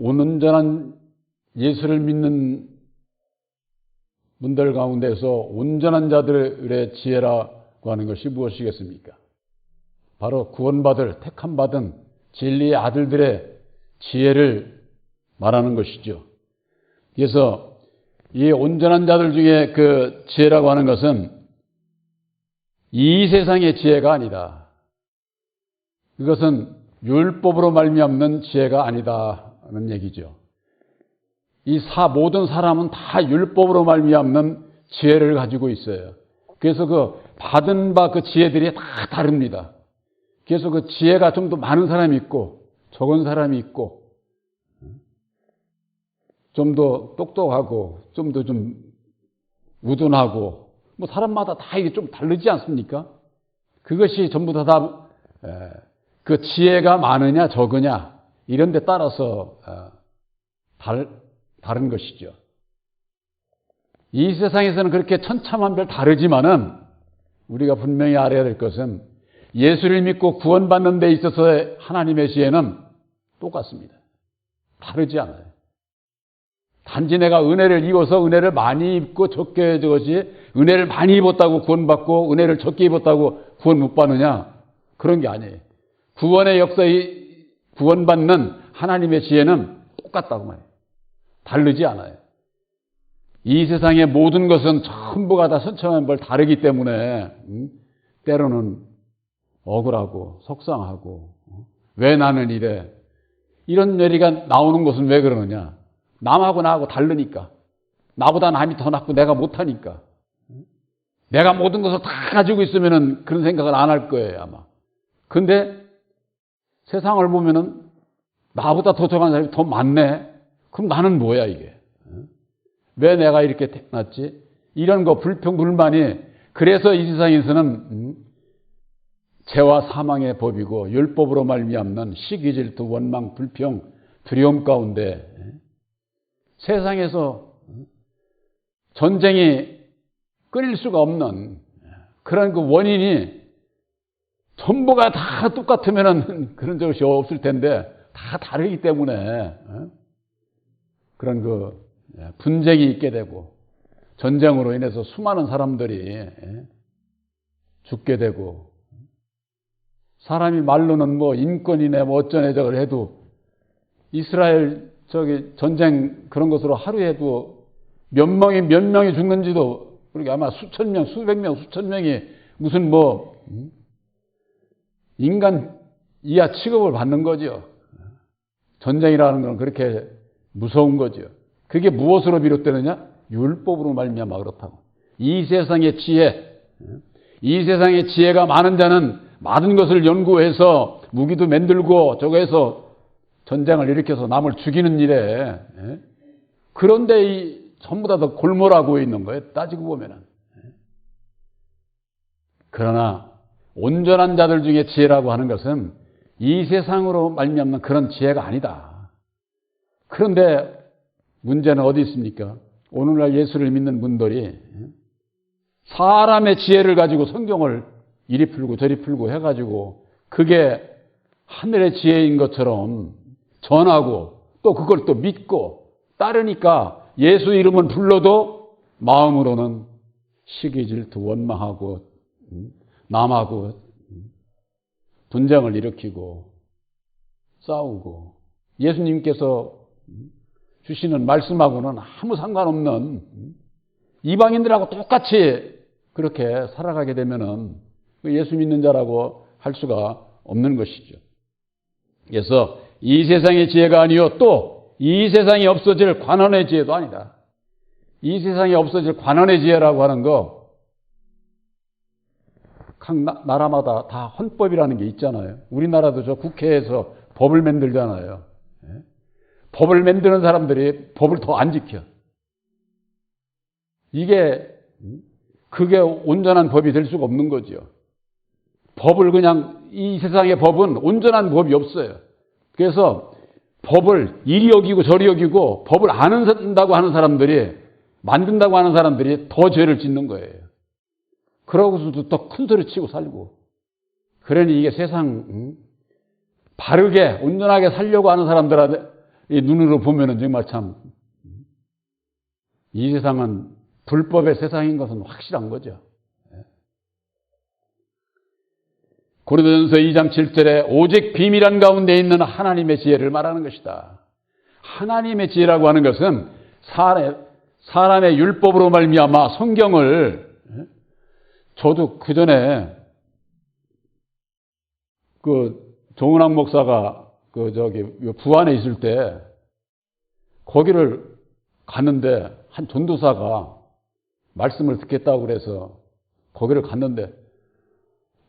온전한 예수를 믿는 분들 가운데서 온전한 자들의 지혜라고 하는 것이 무엇이겠습니까? 바로 구원받을 택함받은 진리의 아들들의 지혜를 말하는 것이죠. 그래서 이 온전한 자들 중에 그 지혜라고 하는 것은 이 세상의 지혜가 아니다. 이것은 율법으로 말미암는 지혜가 아니다 는 얘기죠. 이 사, 모든 사람은 다 율법으로 말미암는 지혜를 가지고 있어요. 그래서 그 받은 바 그 지혜들이 다 다릅니다. 그래서 그 지혜가 좀 더 많은 사람이 있고, 적은 사람이 있고, 좀 더 똑똑하고, 좀 더좀 우둔하고, 뭐 사람마다 다 이게 좀 다르지 않습니까? 그것이 전부 다, 그 지혜가 많으냐, 적으냐, 이런 데 따라서, 달, 다른 것이죠. 이 세상에서는 그렇게 천차만별 다르지만은 우리가 분명히 알아야 될 것은 예수를 믿고 구원받는 데 있어서의 하나님의 지혜는 똑같습니다. 다르지 않아요. 단지 내가 은혜를 입어서 은혜를 많이 입고 적게 적었지 은혜를 많이 입었다고 구원받고 은혜를 적게 입었다고 구원 못 받느냐 그런 게 아니에요. 구원의 역사에 구원받는 하나님의 지혜는 똑같다고 말해요. 다르지 않아요. 이 세상의 모든 것은 전부가 다 선천만별 다르기 때문에 음, 때로는 억울하고 속상하고 어? 왜 나는 이래? 이런 얘기가 나오는 것은 왜 그러느냐? 남하고 나하고 다르니까. 나보다 남이 더 낫고 내가 못하니까. 내가 모든 것을 다 가지고 있으면 그런 생각을 안 할 거예요 아마. 근데 세상을 보면은 나보다 더 적은 사람이 더 많네. 그럼 나는 뭐야 이게? 왜 내가 이렇게 태어났지? 이런 거 불평 불만이 그래서 이 세상에서는 음, 죄와 사망의 법이고 율법으로 말미암는 시기 질투 원망 불평 두려움 가운데 세상에서 전쟁이 끊일 수가 없는 그런 그 원인이 전부가 다 똑같으면은 그런 것이 없을 텐데 다 다르기 때문에 그런 그 분쟁이 있게 되고 전쟁으로 인해서 수많은 사람들이 죽게 되고 사람이 말로는 뭐 인권이네 뭐 어쩌네 저걸 해도 이스라엘 저기 전쟁 그런 것으로 하루에도 몇 명이 몇 명이 죽는지도 그러게 아마 수천 명, 수백 명, 수천 명이 무슨 뭐 인간 이하 취급을 받는 거죠. 전쟁이라는 건 그렇게 무서운 거죠. 그게 무엇으로 비롯되느냐? 율법으로 말미암아 그렇다고. 이 세상의 지혜, 이 세상의 지혜가 많은 자는 많은 것을 연구해서 무기도 만들고 저거 해서 전쟁을 일으켜서 남을 죽이는 일에 그런데 이 전부 다 골몰하고 있는 거예요. 따지고 보면은. 그러나 온전한 자들 중에 지혜라고 하는 것은 이 세상으로 말미암는 그런 지혜가 아니다. 그런데 문제는 어디 있습니까? 오늘날 예수를 믿는 분들이 사람의 지혜를 가지고 성경을 이리 풀고 저리 풀고 해가지고 그게 하늘의 지혜인 것처럼 전하고 또 그걸 또 믿고 따르니까 예수 이름은 불러도 마음으로는 시기 질투 원망하고 남하고 분쟁을 일으키고 싸우고 예수님께서 주시는 말씀하고는 아무 상관없는 이방인들하고 똑같이 그렇게 살아가게 되면은 예수 믿는 자라고 할 수가 없는 것이죠. 그래서 이 세상의 지혜가 아니요 또 이 세상에 없어질 관원의 지혜도 아니다. 이 세상에 없어질 관원의 지혜라고 하는 거, 각 나 라마다 다 헌법이라는 게 있잖아요. 우리나라도 저 국회에서 법을 만들잖아요. 법을 만드는 사람들이 법을 더 안 지켜. 이게, 그게 온전한 법이 될 수가 없는 거죠. 법을 그냥, 이 세상의 법은 온전한 법이 없어요. 그래서 법을 이리 여기고 저리 여기고 법을 안 한다고 하는 사람들이, 만든다고 하는 사람들이 더 죄를 짓는 거예요. 그러고서도 더큰 소리 치고 살고. 그러니 이게 세상, 바르게, 온전하게 살려고 하는 사람들한테 이 눈으로 보면은 정말 참, 이 세상은 불법의 세상인 것은 확실한 거죠. 고린도전서 2장 7절에 오직 비밀한 가운데 있는 하나님의 지혜를 말하는 것이다. 하나님의 지혜라고 하는 것은 사람의, 사람의 율법으로 말미암아 성경을 저도 그 전에 그 정은학 목사가 그 저기 부안에 있을 때 거기를 갔는데 한 전도사가 말씀을 듣겠다고 그래서 거기를 갔는데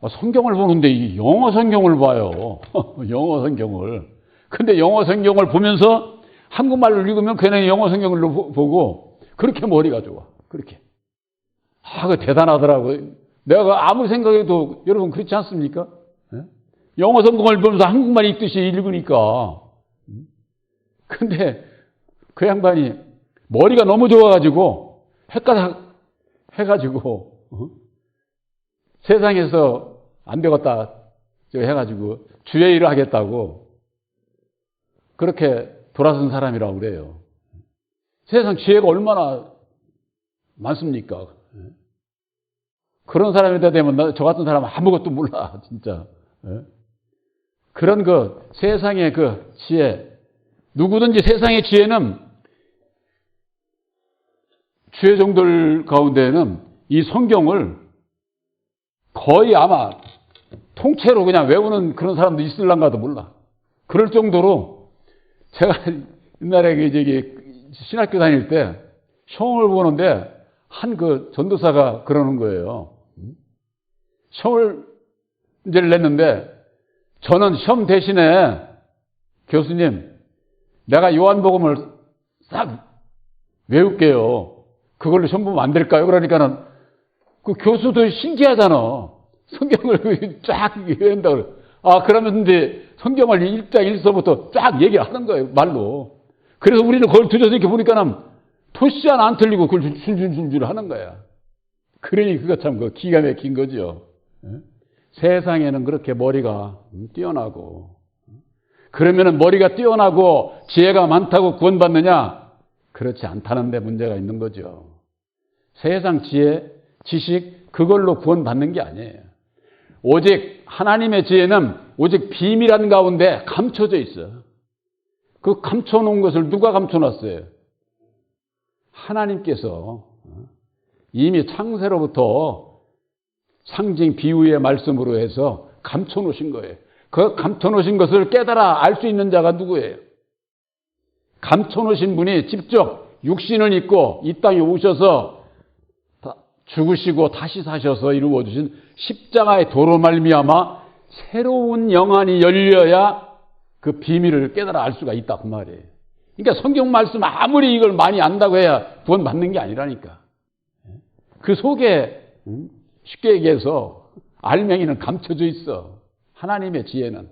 아, 성경을 보는데 이 영어 성경을 봐요. 영어 성경을. 근데 영어 성경을 보면서 한국말로 읽으면 그냥 영어 성경을 보고 그렇게 머리가 좋아. 그렇게. 아, 그 대단하더라고요. 내가 아무 생각해도 여러분 그렇지 않습니까? 예? 영어 성경을 보면서 한국말 읽듯이 읽으니까. 근데 그 양반이 머리가 너무 좋아가지고 헷갈려 해가지고 어? 세상에서 안 되겠다 해가지고 주의 일을 하겠다고 그렇게 돌아선 사람이라고 그래요. 세상 지혜가 얼마나 많습니까? 그런 사람이 되면 저 같은 사람은 아무것도 몰라 진짜. 그런 그 세상의 그 지혜 누구든지 세상의 지혜는 주의 종들 가운데는 이 성경을 거의 아마 통째로 그냥 외우는 그런 사람도 있을란가도 몰라. 그럴 정도로 제가 옛날에 그 저기 신학교 다닐 때 시험을 보는데 한 그 전도사가 그러는 거예요. 시험을 문제를 냈는데 저는 시험 대신에 교수님 내가 요한복음을 싹 외울게요. 그걸로 시험 보면 안 될까요? 그러니까는 그 교수도 신기하잖아. 성경을 쫙 외운다 그래. 아, 그러면 이제 성경을 1장 1서부터 쫙 얘기하는 거예요, 말로. 그래서 우리는 그걸 들여서 이렇게 보니까는 토시 하나 안 틀리고 그걸 줄줄줄줄 하는 거야. 그러니 그거 참 그 기가 막힌 거죠. 세상에는 그렇게 머리가 뛰어나고 그러면은 머리가 뛰어나고 지혜가 많다고 구원받느냐? 그렇지 않다는 데 문제가 있는 거죠. 세상 지혜, 지식 그걸로 구원받는 게 아니에요. 오직 하나님의 지혜는 오직 비밀한 가운데 감춰져 있어. 그 감춰놓은 것을 누가 감춰놨어요? 하나님께서 이미 창세로부터 상징 비유의 말씀으로 해서 감춰 놓으신 거예요. 그 감춰 놓으신 것을 깨달아 알 수 있는 자가 누구예요? 감춰 놓으신 분이 직접 육신을 입고 이 땅에 오셔서 죽으시고 다시 사셔서 이루어 주신 십자가의 도로 말미암아 새로운 영안이 열려야 그 비밀을 깨달아 알 수가 있다 그 말이에요. 그러니까 성경 말씀 아무리 이걸 많이 안다고 해야 구원 받는 게 아니라니까. 그 속에 쉽게 얘기해서 알맹이는 감춰져 있어. 하나님의 지혜는.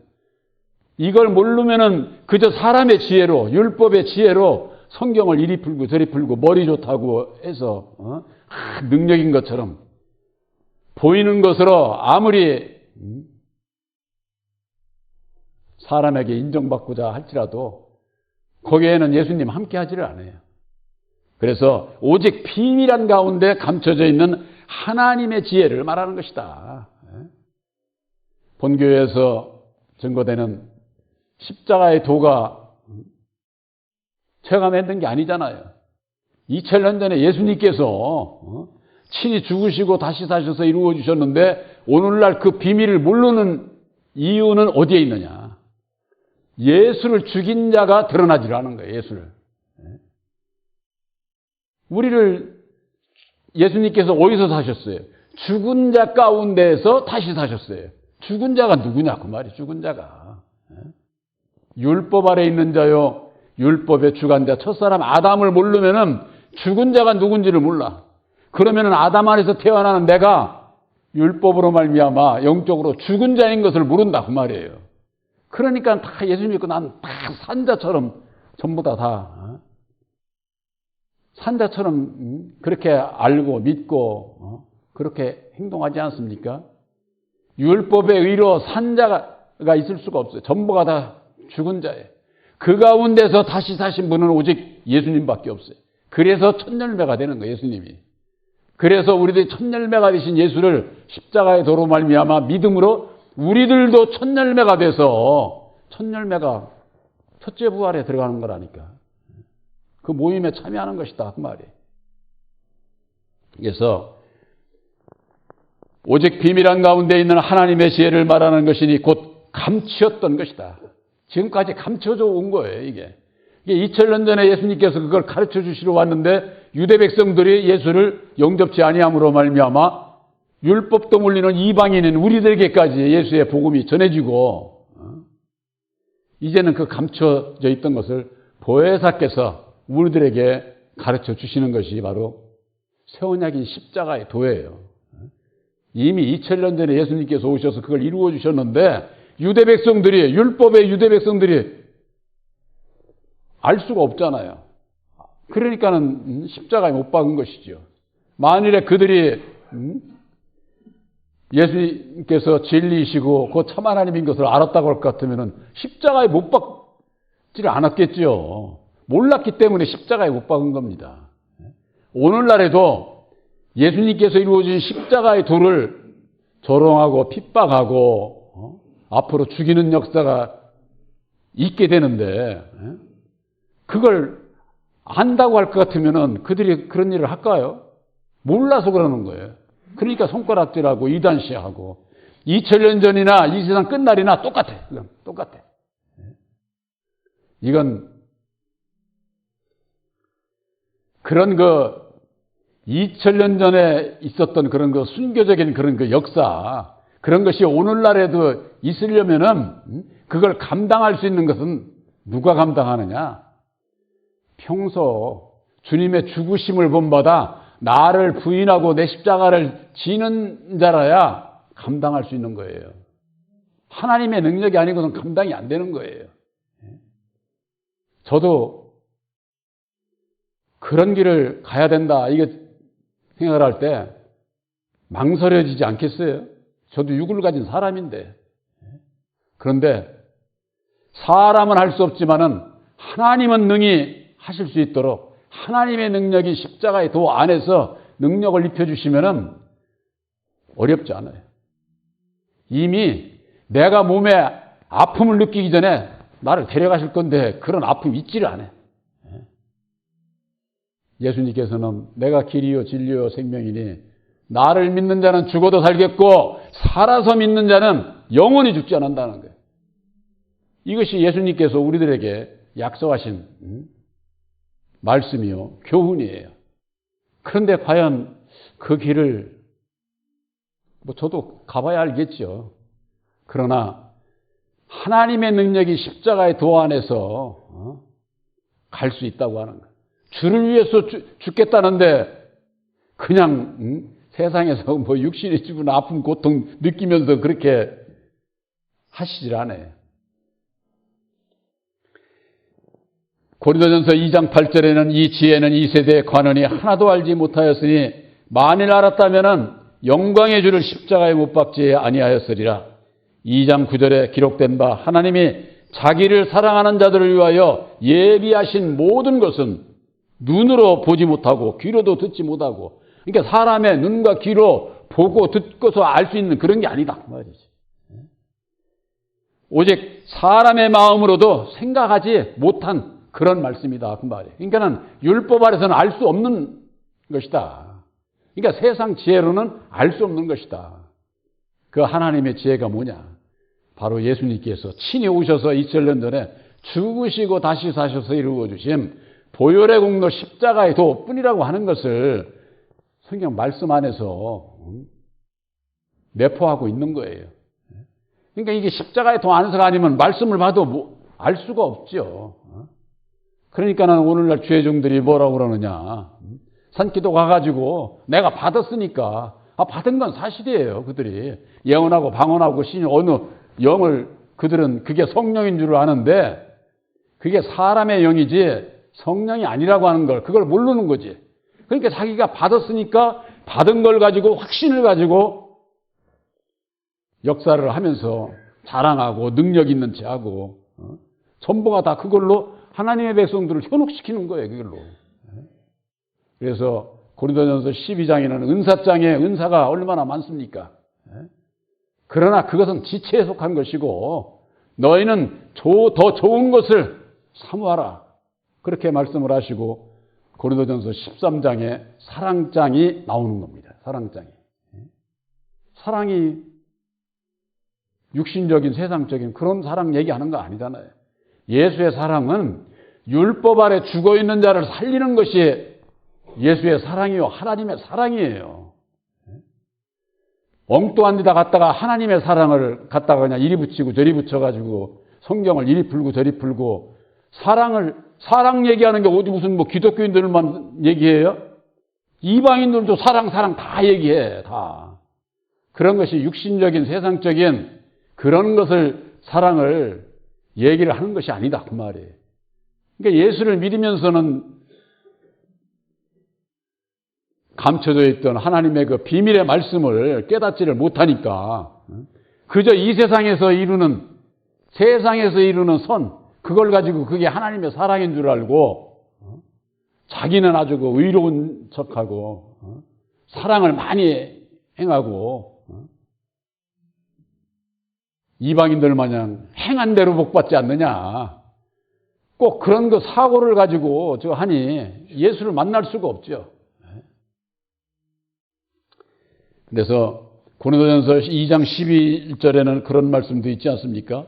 이걸 모르면은 그저 사람의 지혜로 율법의 지혜로 성경을 이리 풀고 저리 풀고 머리 좋다고 해서 어? 능력인 것처럼 보이는 것으로 아무리 사람에게 인정받고자 할지라도 거기에는 예수님 함께 하지를 않아요. 그래서 오직 비밀한 가운데 감춰져 있는 하나님의 지혜를 말하는 것이다. 본교에서 증거되는 십자가의 도가 만든 게 아니잖아요. 2000년 전에 예수님께서 어? 친히 죽으시고 다시 사셔서 이루어 주셨는데 오늘날 그 비밀을 모르는 이유는 어디에 있느냐? 예수를 죽인 자가 드러나질 않은 거예요, 예수를. 예? 우리를 예수님께서 어디서 사셨어요? 죽은 자 가운데에서 다시 사셨어요. 죽은 자가 누구냐? 그 말이 죽은 자가. 예? 율법 아래 있는 자요, 율법의 주관자, 첫사람 아담을 모르면은 죽은 자가 누군지를 몰라. 그러면은 아담 안에서 태어나는 내가 율법으로 말미암아 영적으로 죽은 자인 것을 모른다 그 말이에요. 그러니까 다 예수 믿고 난 다 산자처럼 전부 다 다. 어? 산자처럼 음, 그렇게 알고 믿고 어? 그렇게 행동하지 않습니까? 율법의 의로 산자가 있을 수가 없어요. 전부가 다 죽은 자예요. 그 가운데서 다시 사신 분은 오직 예수님밖에 없어요. 그래서 첫 열매가 되는 거예요, 예수님이. 그래서 우리들이 첫 열매가 되신 예수를 십자가의 도로 말미암아 믿음으로 우리들도 첫 열매가 돼서 첫 열매가 첫째 부활에 들어가는 거라니까. 그 모임에 참여하는 것이다 그 말이에요. 그래서 오직 비밀한 가운데 있는 하나님의 지혜를 말하는 것이니 곧 감추었던 것이다. 지금까지 감춰져 온 거예요, 이게. 이게 2000년 전에 예수님께서 그걸 가르쳐 주시러 왔는데 유대 백성들이 예수를 영접치 아니함으로 말미암아 율법도 몰리는 이방인인 우리들에게까지 예수의 복음이 전해지고 어? 이제는 그 감춰져 있던 것을 보혜사께서 우리들에게 가르쳐 주시는 것이 바로 세원약인 십자가의 도예요. 이미 2000년 전에 예수님께서 오셔서 그걸 이루어 주셨는데 유대 백성들이 율법의 유대 백성들이 알 수가 없잖아요. 그러니까는 음, 십자가에 못 박은 것이죠. 만일에 그들이 음, 예수님께서 진리이시고 그 참 하나님인 것을 알았다고 할 것 같으면 십자가에 못 박지를 않았겠죠. 몰랐기 때문에 십자가에 못 박은 겁니다. 오늘날에도 예수님께서 이루어진 십자가의 도를 조롱하고 핍박하고 어? 앞으로 죽이는 역사가 있게 되는데 예? 그걸 안다고 할 것 같으면 그들이 그런 일을 할까요? 몰라서 그러는 거예요. 그러니까 손가락질하고 이단시하고 2000년 전이나 이 세상 끝날이나 똑같아. 그건 똑같아. 이건 그런 그 2000년 전에 있었던 그런 그 순교적인 그런 그 역사 그런 것이 오늘날에도 있으려면은 그걸 감당할 수 있는 것은 누가 감당하느냐? 평소 주님의 죽으심을 본받아 나를 부인하고 내 십자가를 지는 자라야 감당할 수 있는 거예요. 하나님의 능력이 아니고는 감당이 안 되는 거예요. 저도 그런 길을 가야 된다. 이게 생각을 할 때 망설여지지 않겠어요? 저도 육을 가진 사람인데. 그런데 사람은 할 수 없지만은 하나님은 능히 하실 수 있도록 하나님의 능력이 십자가의 도 안에서 능력을 입혀주시면은 어렵지 않아요. 이미 내가 몸에 아픔을 느끼기 전에 나를 데려가실 건데 그런 아픔이 있지를 않아요. 예수님께서는 내가 길이요 진리요 생명이니 나를 믿는 자는 죽어도 살겠고 살아서 믿는 자는 영원히 죽지 않는다는 거예요. 이것이 예수님께서 우리들에게 약속하신 음, 말씀이요 교훈이에요. 그런데 과연 그 길을 뭐 저도 가봐야 알겠죠. 그러나 하나님의 능력이 십자가의 도 안에서 어, 갈수 있다고 하는 거예요. 주를 위해서 죽 겠다는데 그냥 음, 세상에서 뭐 육신이 죽은 아픔 고통 느끼면서 그렇게 하시질 않아요. 고린도전서 2장 8절에는 이 지혜는 이 세대의 관원이 하나도 알지 못하였으니 만일 알았다면 영광의 주를 십자가에 못 박지 아니하였으리라. 2장 9절에 기록된 바 하나님이 자기를 사랑하는 자들을 위하여 예비하신 모든 것은 눈으로 보지 못하고 귀로도 듣지 못하고 그러니까 사람의 눈과 귀로 보고 듣고서 알 수 있는 그런 게 아니다 그 말이지. 오직 사람의 마음으로도 생각하지 못한 그런 말씀이다 그 말이에요. 그러니까는 율법 아래서는 알 수 없는 것이다. 그러니까 세상 지혜로는 알 수 없는 것이다. 그 하나님의 지혜가 뭐냐? 바로 예수님께서 친히 오셔서 2000년 전에 죽으시고 다시 사셔서 이루어 주신 보혈의 공로 십자가의 도뿐이라고 하는 것을 성경 말씀 안에서 내포하고 있는 거예요. 그러니까 이게 십자가의 도 안에서가 아니면 말씀을 봐도 뭐 알 수가 없죠. 그러니까는 오늘날 죄종들이 뭐라고 그러느냐. 산기도 가가지고 내가 받았으니까 아, 받은 건 사실이에요. 그들이 예언하고 방언하고 신 어느 영을 그들은 그게 성령인 줄 아는데 그게 사람의 영이지 성령이 아니라고 하는 걸 그걸 모르는 거지. 그러니까 자기가 받았으니까 받은 걸 가지고 확신을 가지고 역사를 하면서 자랑하고 능력 있는 체하고 어? 전부가 다 그걸로 하나님의 백성들을 현혹시키는 거예요, 그걸로. 그래서 고린도전서 12장에는 은사장에 은사가 얼마나 많습니까? 그러나 그것은 지체에 속한 것이고 너희는 조- 더 좋은 것을 사모하라. 그렇게 말씀을 하시고 고린도전서 13장에 사랑장이 나오는 겁니다. 사랑장이. 사랑이 육신적인 세상적인 그런 사랑 얘기하는 거 아니잖아요. 예수의 사랑은 율법 아래 죽어 있는 자를 살리는 것이 예수의 사랑이요. 하나님의 사랑이에요. 엉뚱한 데다 갖다가 하나님의 사랑을 갖다가 그냥 이리 붙이고 저리 붙여가지고 성경을 이리 풀고 저리 풀고 사랑을, 사랑 얘기하는 게 어디 무슨 뭐 기독교인들만 얘기해요? 이방인들도 사랑, 사랑 다 얘기해, 다. 그런 것이 육신적인 세상적인 그런 것을 사랑을 얘기를 하는 것이 아니다, 그 말이에요. 그러니까 예수를 믿으면서는 감춰져 있던 하나님의 그 비밀의 말씀을 깨닫지를 못하니까 그저 이 세상에서 이루는 세상에서 이루는 선 그걸 가지고 그게 하나님의 사랑인 줄 알고 자기는 아주 그 의로운 척하고 사랑을 많이 행하고 이방인들 마냥 행한 대로 복 받지 않느냐. 꼭 그런 그 사고를 가지고 저 하니 예수를 만날 수가 없죠. 그래서 고린도전서 2장 12절에는 그런 말씀도 있지 않습니까?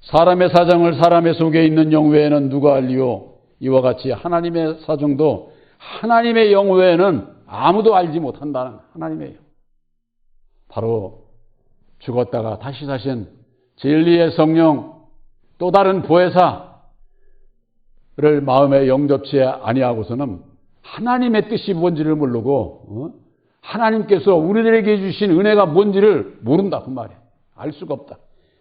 사람의 사정을 사람의 속에 있는 영 외에는 누가 알리요? 이와 같이 하나님의 사정도 하나님의 영 외에는 아무도 알지 못한다는 하나님의 영. 바로 죽었다가 다시 사신 진리의 성령 또 다른 보혜사를 마음에 영접치 아니하고서는 하나님의 뜻이 뭔지를 모르고 어? 하나님께서 우리들에게 주신 은혜가 뭔지를 모른다 그 말이에요. 알 수가 없다.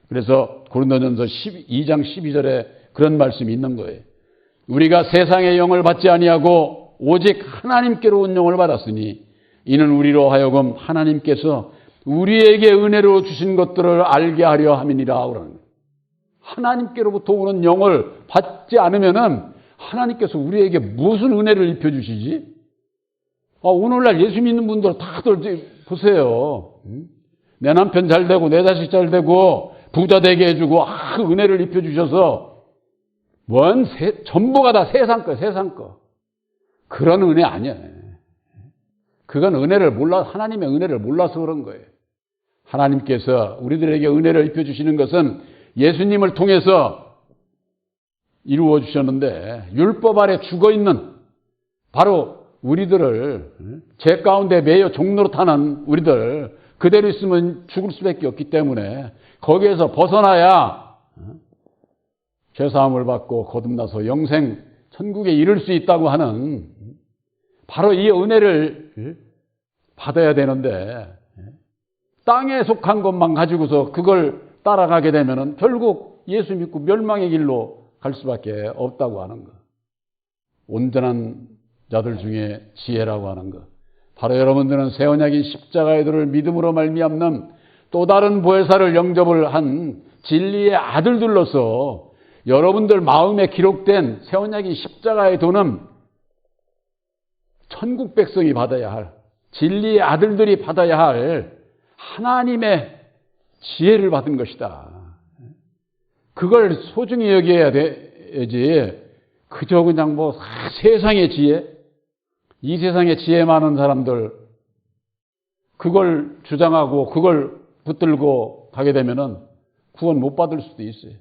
그래서 고린도전서 12장 12절에 그런 말씀이 있는 거예요. 우리가 세상의 영을 받지 아니하고 오직 하나님께로 온 영을 받았으니 이는 우리로 하여금 하나님께서 우리에게 은혜로 주신 것들을 알게 하려 함이니라 거예요. 하나님께로부터 오는 영을 받지 않으면은 하나님께서 우리에게 무슨 은혜를 입혀 주시지? 아, 오늘날 예수 믿는 분들 다들 보세요. 내 남편 잘 되고 내 자식 잘 되고 부자 되게 해주고 아, 그 은혜를 입혀 주셔서 뭔 세, 전부가 다 세상 거 세상 거 그런 은혜 아니야. 그건 은혜를 몰라 하나님의 은혜를 몰라서 그런 거예요. 하나님께서 우리들에게 은혜를 입혀 주시는 것은 예수님을 통해서 이루어 주셨는데 율법 아래 죽어 있는 바로 우리들을 죄 가운데 매여 종노릇하는 우리들 그대로 있으면 죽을 수밖에 없기 때문에 거기에서 벗어나야 죄사함을 받고 거듭나서 영생 천국에 이를 수 있다고 하는 바로 이 은혜를 받아야 되는데 땅에 속한 것만 가지고서 그걸 따라가게 되면은 결국 예수 믿고 멸망의 길로 갈 수밖에 없다고 하는 것. 온전한 자들 중에 지혜라고 하는 것. 바로 여러분들은 새 언약인 십자가의 도를 믿음으로 말미암는 또 다른 보혜사를 영접을 한 진리의 아들들로서 여러분들 마음에 기록된 새 언약인 십자가의 도는 천국 백성이 받아야 할 진리의 아들들이 받아야 할 하나님의 지혜를 받은 것이다. 그걸 소중히 여겨야 되지. 그저 그냥 뭐 세상의 지혜, 이 세상에 지혜 많은 사람들 그걸 주장하고 그걸 붙들고 가게 되면은 구원 못 받을 수도 있어요.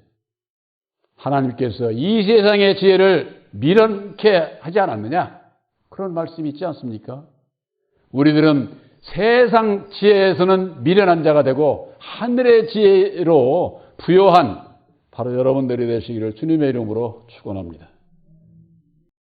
하나님께서 이 세상의 지혜를 미련케 하지 않았느냐? 그런 말씀이 있지 않습니까? 우리들은 세상 지혜에서는 미련한 자가 되고 하늘의 지혜로 부여한 바로 여러분들이 되시기를 주님의 이름으로 축원합니다.